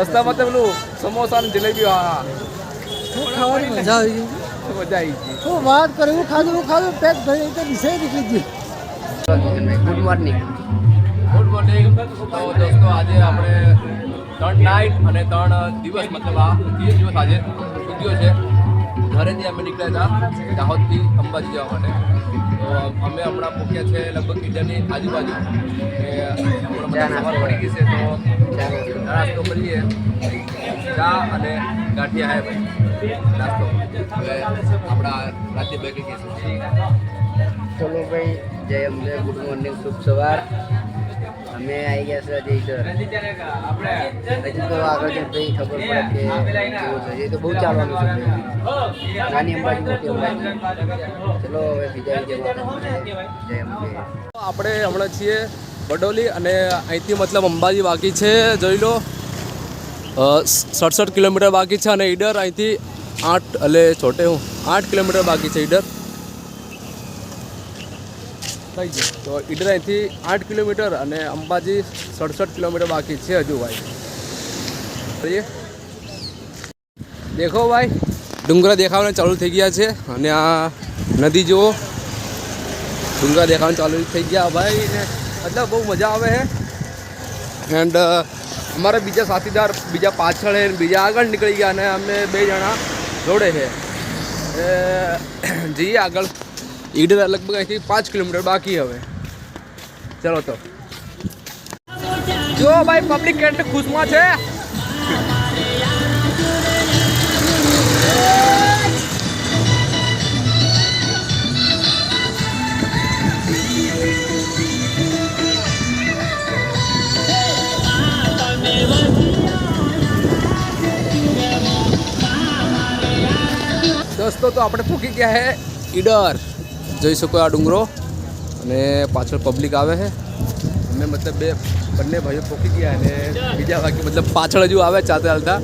રસ્તામાં તો પેલું સમોસા ને જલેબી હા શું ખાવાની મજા આવી ગઈ. મજા આવી ગઈ. શું વાત કરે હું ખાધું હું ખાધું પેટ ભરી તો વિષય નીકળી ગયું. ગુડ મોર્નિંગ ગુડ મોર્નિંગ તો દોસ્તો આજે આપણે ત્રણ નાઇટ અને ત્રણ દિવસ મતલબ આ ત્રીસ દિવસ આજે ઉદ્યો છે. ઘરેથી અમે નીકળ્યા હતા. દાહોદથી અંબાજી જવા માટે. તો અમે હમણાં પહોંચ્યા છે લગભગ ઈડરની આજુબાજુ. કે સવાર પડી ગઈ છે તો નાસ્તો કરીએ. ચા અને ગાંઠિયા હે ભાઈ. નાસ્તો. હવે આપણા રાજ્ય બેકરી છે ચલો ભાઈ જય અમને ગુડ મોર્નિંગ શુભ સવાર. અમે આવી ગયા છે હજી તો આગળ જઈને ભાઈ ખબર પડે કે હજી તો બહુ ચાલવાનું છે. નાની અંબાજી મોટી અંબાજી ચલો હવે બીજા બીજા જય અંબે આપણે હમણાં છીએ બડોલી અને અહીંથી મતલબ અંબાજી બાકી છે જોઈ લો સડસઠ કિલોમીટર બાકી છે અને ઈડર અહીંથી આઠ એટલે છોટે હું આઠ કિલોમીટર બાકી છે ઈડર થઈ ગયું. તો ઈડર આઠ કિલોમીટર અને અંબાજી સડસઠ કિલોમીટર બાકી છે હજુ ભાઈ. દેખો ભાઈ. ડુંગરા દેખાવાના ચાલુ થઈ ગયા છે અને આ નદી જુઓ. ડુંગરા દેખાવાનું ચાલુ થઈ ગયા ભાઈ ને મતલબ બહુ મજા આવે છે એન્ડ અમારા બીજા સાથીદાર બીજા પાછળ છે બીજા આગળ નીકળી ગયા અને અમે બે જણા જોડે છે જઈએ આગળ. ઈડર લગભગ અહીંથી પાંચ કિલોમીટર બાકી હવે. ચલો તો. જો ભાઈ પબ્લિક કેટલી ખુશમાં છે. દોસ્તો, તો આપણે પૂકી ગયા હે ઈડર. જોઈ શકો આ ડુંગરો અને પાછળ પબ્લિક આવે છે અમે મતલબ બે બંને ભાઈઓ પોકી ગયા અને બીજા બાકી મતલબ પાછળ હજુ આવે ચાલતા ચાલતા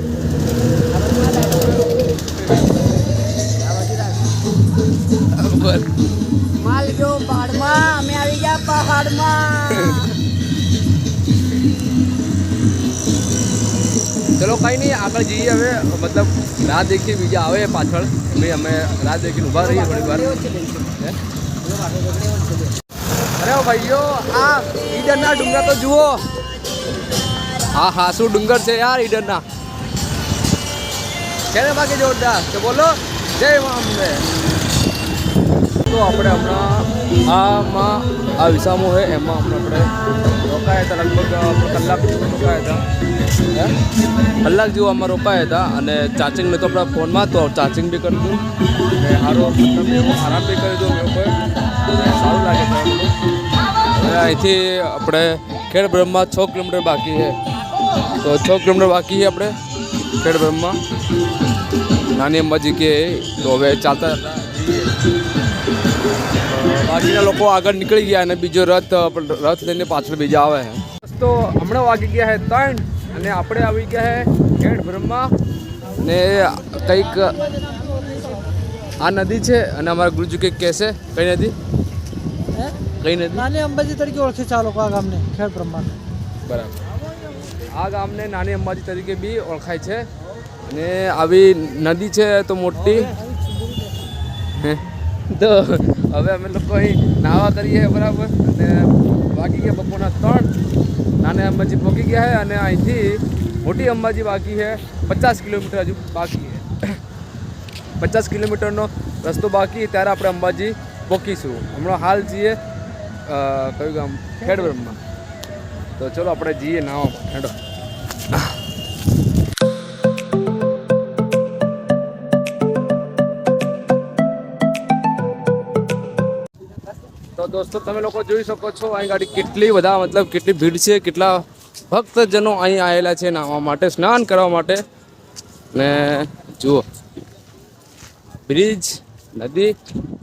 બરાબર. માલ ગયો પહાડમાં અમે આવી ગયા પહાડમાં ચલો કંઈ નહીં, આગળ જઈએ હવે. મતલબ રાહ દેખી બીજા આવે પાછળ. ભાઈ, અમે રાહ દેખીને ઊભા રહીએ થોડી વાર. અરે ભાઈઓ, આ ઈડરના ડુંગર તો જુઓ. હા હા, શું ડુંગર છે યાર ઈડરના? કેને બાકી જોરદાર? તો બોલો, જય મા અંબે તો આપણે હમણાં આમાં આ વિસામો છે એમાં હમણાં આપણે રોકાયા હતા, લગભગ કલાક જેવું રોકાયા હતા. કલાક જેવું આમાં રોકાયા હતા અને ચાર્જિંગ તો આપણા ફોનમાં તો ચાર્જિંગ બી કરી દઉં અને સારો મતલબ બી કરી દઉં સારું લાગે છે અહીંથી આપણે ખેડ બ્રહ્મા છ કિલોમીટર બાકી છે. તો છ કિલોમીટર બાકી છે આપણે ખેડ બ્રહ્મા નાની અંબાજી કે તો હવે ચાલતા જઈએ. બાકીના લોકો આગળ નીકળી ગયા અને બીજો રથ રથ લઈને પાછળ બીજા આવે છે. તો હમણાં વાગી ગયા છે ત્રણ અને આપણે આવી ગયા છે ખેડ બ્રહ્મા. ને કંઈક આ નદી છે અને અમારા ગુરુજી કંઈક કહેશે કઈ નદી? હે? કઈ નદી? નાની અંબાજી તરીકે ઓળખે છે આ લોકો આ ગામને ખેડ બ્રહ્માંડ બરાબર. આ ગામને નાની અંબાજી તરીકે બી ઓળખાય છે. અને આવી નદી છે તો મોટી? હે? તો હવે અમે લોકો અહીં નાવા કરીએ બરાબર. અને બાકી ગયા બપોરના ત્રણ. નાને અંબાજી પહોંચી ગયા છે અને અહીંથી મોટી અંબાજી બાકી છે. પચાસ કિલોમીટર હજુ બાકી છે. પચાસ કિલોમીટરનો રસ્તો બાકી ત્યારે આપણે અંબાજી પહોંચીશું હમણાં હાલ જઈએ કયું ગામ? ખેડબ્રહ્મા તો ચલો આપણે જઈએ નાવા. હેડો. દોસ્તો, તમે લોકો જોઈ શકો છો અહીં ગાડી કેટલી બધા, મતલબ કેટલી ભીડ છે, કેટલા ભક્તજનો અહીં આવેલા છે નાહવા માટે, સ્નાન કરવા માટે. ને જુઓ, બ્રિજ, નદી.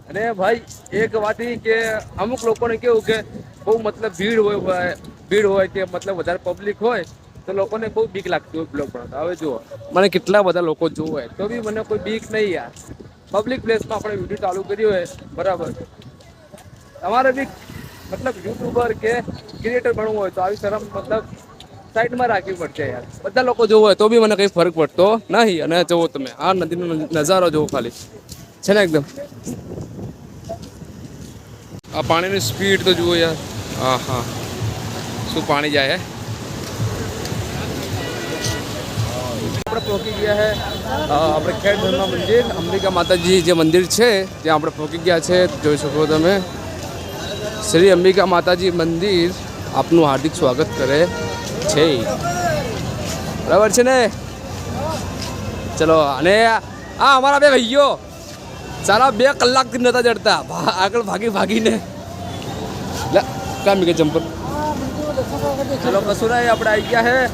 અને ભાઈ, એક વાત કે અમુક લોકોને કેવું કે બહુ મતલબ ભીડ હોય ભીડ હોય કે મતલબ વધારે પબ્લિક હોય, તો લોકોને બહુ બીક લાગતી હોય બ્લોક બનાવતા હવે જુઓ, મને કેટલા બધા લોકો જોવે, તો બી મને કોઈ બીક નહીં યાર. પબ્લિક પ્લેસમાં આપણે વીડિયો ચાલુ કર્યો હોય, બરાબર. તમારે બી મતલબ યુટ્યુબર કે ક્રિએટર બનવું હોય તો આવી શરમ મતલબ સાઈડમાં રાખવી પડશે યાર. બધા લોકો જોવો હોય તો બી મને કંઈ ફરક પડતો નહીં અને જોવો તમે. આ નદીનો નજારો જોવો ખાલી. છે ને એકદમ? આ પાણીની સ્પીડ તો જુઓ યાર. હા હા શું પાણી જાય હે? આપણે પહોંચી ગયા છે આપણે ખેડ ધર્મના મંદિર અંબિકા માતાજી જે મંદિર છે ત્યાં આપણે પહોંચી ગયા છે. જોઈ શકો તમે. શ્રી અંબિકા માતાજી મંદિર આપનું હાર્દિક સ્વાગત કરે છે. બરાબર છે ને? ચલો, અને આ અમારા બે ભાઈઓ. સારા બે કલાકથી નતા ચડતા. આગળ ભાગી ભાગીને. કામ કે જમ્પર. ચલો કસુરાય આપણે આવી ગયા હે.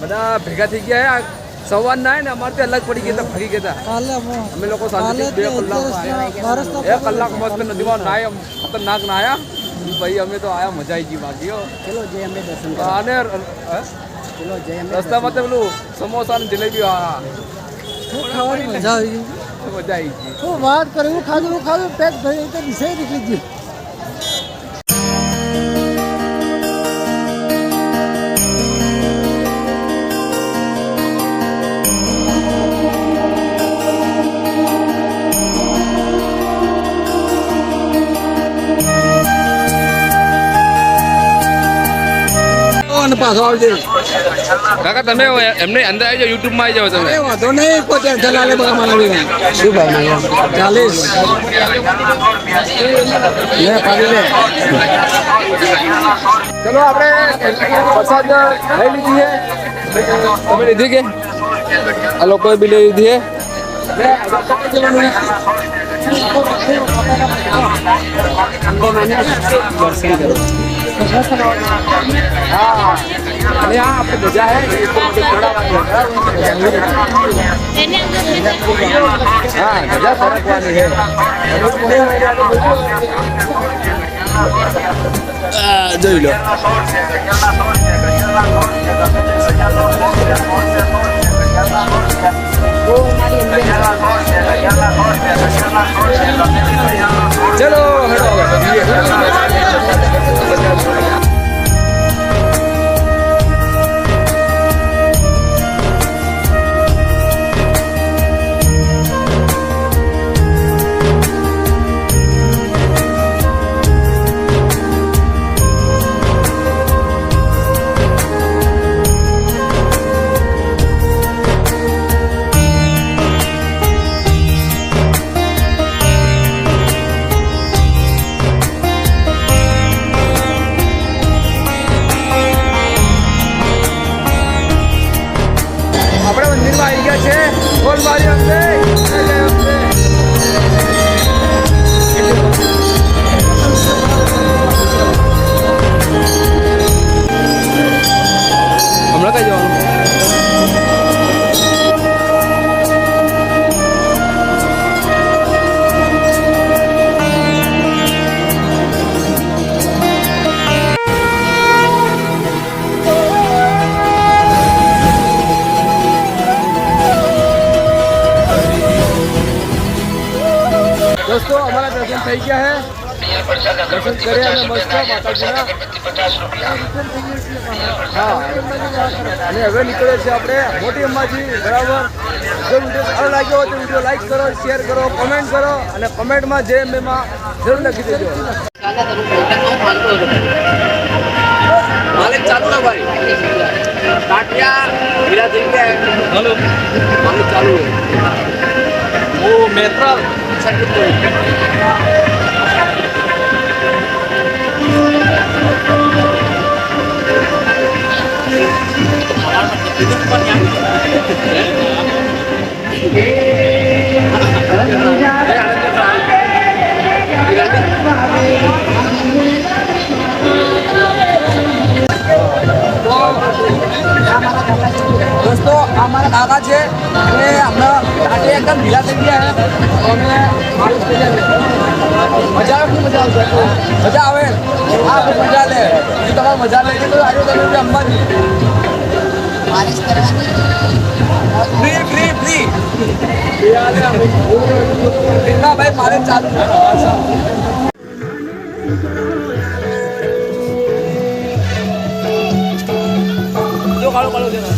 બધા ભેગા થઈ ગયા હે? સવાર ના ને અમારે અલગ પડી ગયા તા ભાગી ગયા તા અમે લોકો બે કલાક એક કલાક મસ્ત નદીમાં નાય ખતરનાક નાયા ભાઈ અમે તો આયા મજા આવી ગઈ બાકી હો. ચલો જય અંબે દર્શન અને હે? ચલો જય અંબે રસ્તામાં તો પેલું સમોસા ને જલેબી આ શું ખાવાની મજા આવી ગઈ? મજા આવી ગઈ. શું વાત કરું? હું ખાધું હું ખાધું પેટ ભરી તો નીકળી ગયું. અને પાછો આવજે. કાકા તમે એમને અંદર આવી જાઓ યુટ્યુબમાં આવી જાઓ તમે. વાંધો નહીં કોઈ ટેન્શન ના લે બધા માનવી શું ભાવના ચાલીસ. લે પાડી લે. ચલો આપણે પ્રસાદ લઈ લીધી છે. તમે લીધી કે? આ લોકોએ બી લઈ લીધી છે અને આ આપણે મજા હે. હા મજા ફરકવાની છે જોઈ લો ચલો આપણે મંદિરમાં આવી ગયા છે દર્શન કર્યા અને મસ્ત માતાજીના. હા અને હવે નીકળે છે આપણે મોટી અંબાજી બરાબર. જો વીડિયો સારો લાગ્યો હોય તો વીડિયો લાઈક કરો શેર કરો કમેન્ટ કરો અને કમેન્ટમાં જે એમાં જરૂર લખી દેજો. માલિક ચાલુ ના ભાઈ. કાટિયા હીરા થઈ ગયા હલો. માલિક ચાલુ. ઓ મેત્રલ. દોસ્તો આ દાદા છે અને હમણાં આજે એકદમ ઢીલા થઈ ગયા અમે મજા આવે મજા આવશે મજા આવે. ખૂબ મજા લે તમારે મજા લેવી તો આવ્યો તમે અંબાજી માલિશ કરવાની ફ્રી ફ્રી ફ્રી ના ભાઈ મારે ચાલુ છે. કાળો કાળો છે.